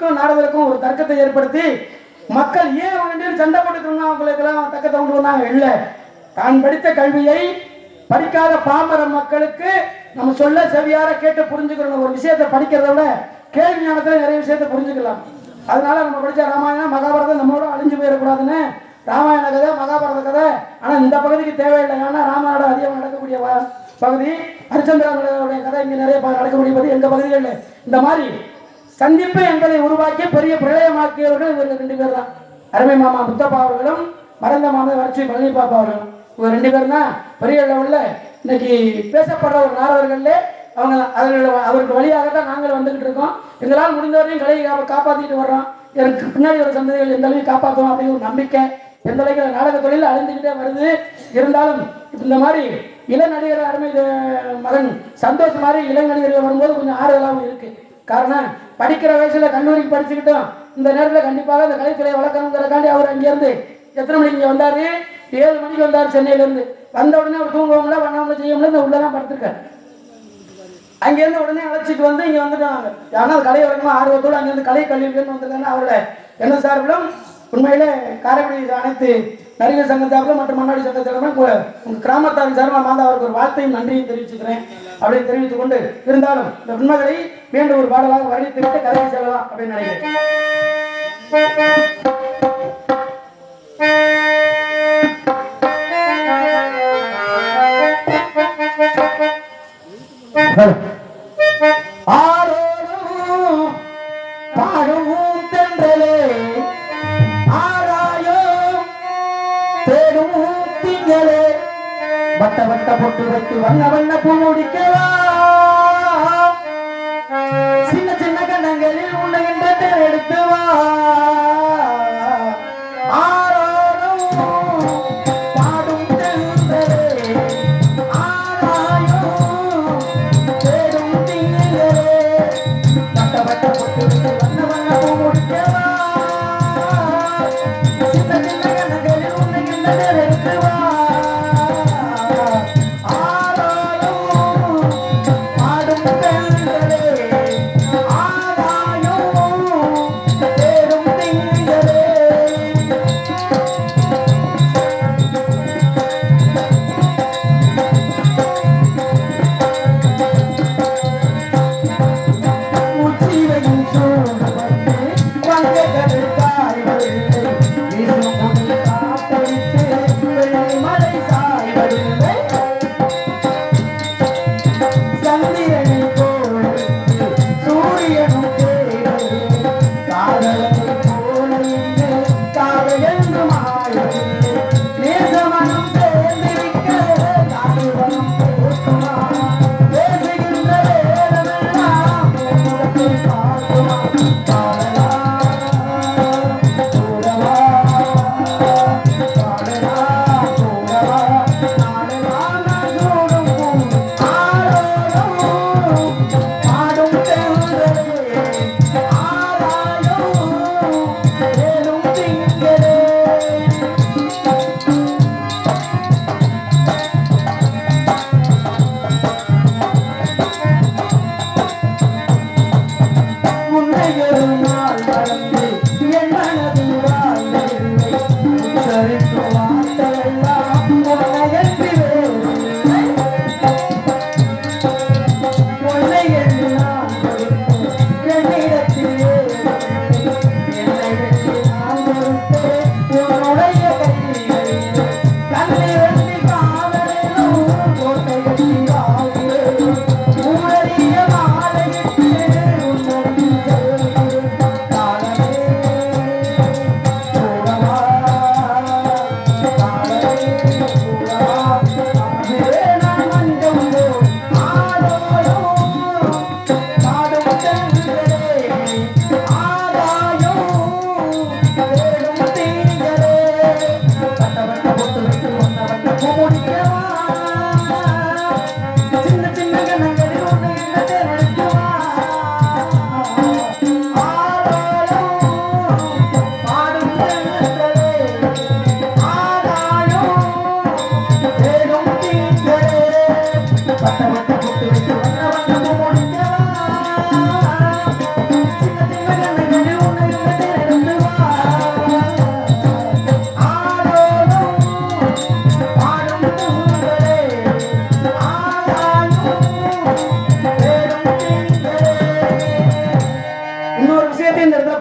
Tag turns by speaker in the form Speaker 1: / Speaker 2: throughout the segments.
Speaker 1: எனக்கும் நாடகத்துக்கும் ஒரு தர்க்கத்தை ஏற்படுத்தி மக்கள் ஏன் அவங்க சண்டை போட்டுக்கணும் அவங்களுக்கெல்லாம் தக்கத்தை கொண்டு வந்தாங்க? இல்லை. தான் படித்த கல்வியை படிக்காத பாமர மக்களுக்கு நம்ம சொல்ல செவியார கேட்டு புரிஞ்சுக்கிறோம் ஒரு விஷயத்தை படிக்கிறத விட கேள்வி ஞானத்தில் நிறைய விஷயத்தை புரிஞ்சுக்கலாம். அதனால நம்ம படித்த ராமாயணம் மகாபாரதம் நம்மளோட அழிஞ்சு போயிடக்கூடாதுன்னு ராமாயண கதை மகாபாரத கதை. ஆனால் இந்த பகுதிக்கு தேவையில்லை. ஏன்னா ராமாயணம் அதிகம் நடக்கக்கூடிய பகுதி ஹரிச்சந்திரனுடைய கதை இங்கே நிறைய நடக்கக்கூடிய பகுதி எங்கள் பகுதிகளில்? இந்த மாதிரி சந்திப்பு எங்களை உருவாக்கி பெரிய பிரளயமாக்கியவர்கள் இவர்கள் ரெண்டு பேர் தான். அருமை மாமா முத்தப்பா அவர்களும் மறந்த மாமா வறட்சி பழனி பாப்பா அவர்களும். இவங்க ரெண்டு பேரும் தான் பெரிய லெவலில் இன்னைக்கு பேசப்படுற ஒரு நாடகர்கள்ல அவங்க அவர்கள் அவருக்கு வழியாக தான் நாங்கள் வந்துகிட்டு இருக்கோம். எங்களால் முடிந்தவரையும் கலையை காப்பாற்றிட்டு வர்றோம். எனக்கு பின்னாடி ஒரு சந்ததிகள் எந்த அளவுக்கு காப்பாற்றுவோம் அப்படிங்கிற ஒரு நம்பிக்கை எந்த அளவுக்கு நாடக தொழில் அழிந்துக்கிட்டே வருது. இருந்தாலும் இந்த மாதிரி இளநடிகர் அருமை மகன் சந்தோஷ் மாதிரி இளநடிகர்கள் வரும்போது கொஞ்சம் ஆறுதலாகவும் இருக்கு. காரணம் படிக்கிற வயசுல கல்லூரிக்கு படிச்சுக்கிட்டோம். இந்த நேரத்தில் கண்டிப்பாக இந்த கலைத்துறை வளர்க்கணுங்கிறக்காண்டி அவர் அங்கேருந்து எத்தனை மணிக்கு இங்கே வந்தார்? ஏழு மணிக்கு வந்தார் சென்னையிலேருந்து. வந்த உடனே அவர் தூங்குவாங்களா பண்ணாமல செய்யவங்களா இந்த உள்ளே தான் படுத்திருக்காரு. அங்கேருந்து உடனே அழைச்சிட்டு வந்து இங்கே வந்துட்டாங்க ஏன்னா கலை வழக்கமாக ஆர்வத்தோடு அங்கேருந்து கலை கல்வி வந்திருக்காங்க. அவரோட என்ன சார்பிலும் உண்மையிலே காரைக்குடி அனைத்து நடிகர் சங்க மற்றும் மன்னாடி சங்க சார்பிலும் கிராமத்தாரின் சார்பாக நான் அவருக்கு ஒரு வாழ்த்தையும் நன்றியும் தெரிவிச்சுக்கிறேன் அப்படின்னு தெரிவித்துக் கொண்டு இருந்தாலும் இந்த உண்மைகளை மீண்டும் ஒரு பாடலாக வர்ணித்து விட்டு கதையை செல்லலாம் அப்படின்னு நினைக்கிறேன். பொட்டு வைத்து வண்ண வண்ண பூ முடிக்கவா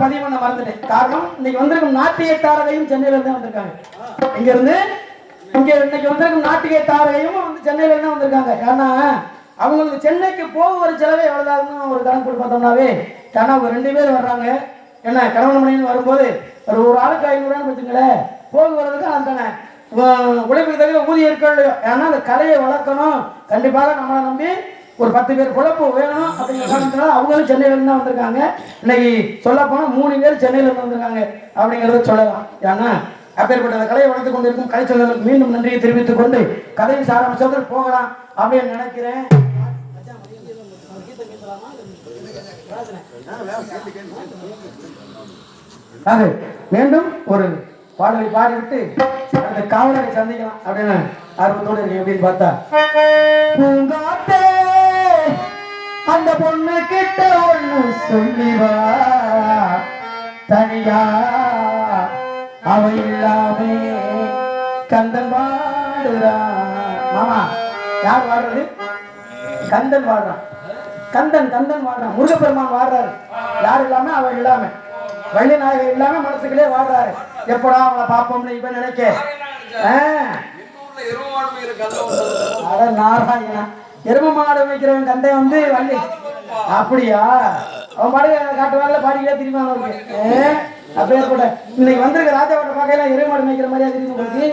Speaker 1: பதிவு பண்ண மறந்துட்டேன். காரணம் இன்னைக்கு வந்திருக்கும் நாட்டிய தாரகையும் சென்னையில இருந்து வந்திருக்காங்க. இங்க இருந்து இங்க இன்னைக்கு வந்திருக்கும் நாட்டிய தாரகையும் வந்து சென்னையில இருந்து வந்திருக்காங்க. ஏன்னா அவங்களுக்கு சென்னைக்கு போகிற செலவே எவ்வளவுதான்னு ஒரு கணக்கு போட்டு பார்த்தோம்னாவே ஏன்னா அவங்க ரெண்டு பேர் வர்றாங்க. என்ன கணவன் மனைவி வரும்போது ஒரு ஒரு ஆளுக்கு ஐநூறுவான்னு வச்சுங்களேன் போக வர்றதுக்கு அந்த உழைப்புக்கு தகுந்த ஊதியம் இருக்க இல்லையோ. ஏன்னா அந்த கலையை வளர்க்கணும். கண்டிப்பாக நம்மளை நம்பி ஒரு பத்து பேர் குழப்பு வேணும் அப்படிங்கிற காரணத்தினால அவங்களும் சென்னையிலேருந்து தான் வந்திருக்காங்க. இன்னைக்கு சொல்ல போனா மூணு பேர் சென்னையில இருந்து வந்திருக்காங்க அப்படிங்கறத சொல்லலாம். ஏன்னா அப்பேற்பட்ட அந்த கலையை வளர்த்து கொண்டிருக்கும் கலைச்சொல்லர்களுக்கு மீண்டும் நன்றியை தெரிவித்துக் கொண்டு கதையின் சாராம்சத்தில் போகலாம் அப்படின்னு நினைக்கிறேன். மீண்டும் ஒரு பாடலை பாடிவிட்டு அந்த காவலரை சந்திக்கலாம். அப்படின்னு ஆர்வத்தோடு இருக்கேன் அப்படின்னு பார்த்தா பூங்காத்தே அந்த பொண்ணு கிட்ட ஒண்ணு சொல்லி வா. தனியா அவ இல்லாமே கந்தன் பாடுறான் மாமா யார் பாடுறது? கந்தன் பாடுறான். கந்தன் கந்தன் வாடுறான் முருகப்பெருமான் வாடுறாரு யார் இல்லாம? அவன் இல்லாம. வள்ளி நாயகர் இல்லாம மனசுக்குள்ளே வாடுறாரு எப்படா அவளை பார்ப்போம்னு இப்ப நினைக்க? அட நாராயணா. எரும மாடு வைக்கிறவன் கந்தை வந்து வள்ளி. அப்படியா? அவன் பாடி காட்டு வேலை பாடிக்கிட்டே திரும்பி அவனுக்கு? அப்படியே கூட இன்னைக்கு வந்திருக்க ராஜாவோட பார்க்கலாம் எருமாடு மேய்க்கிற மாதிரியா தெரியும் உங்களுக்கு?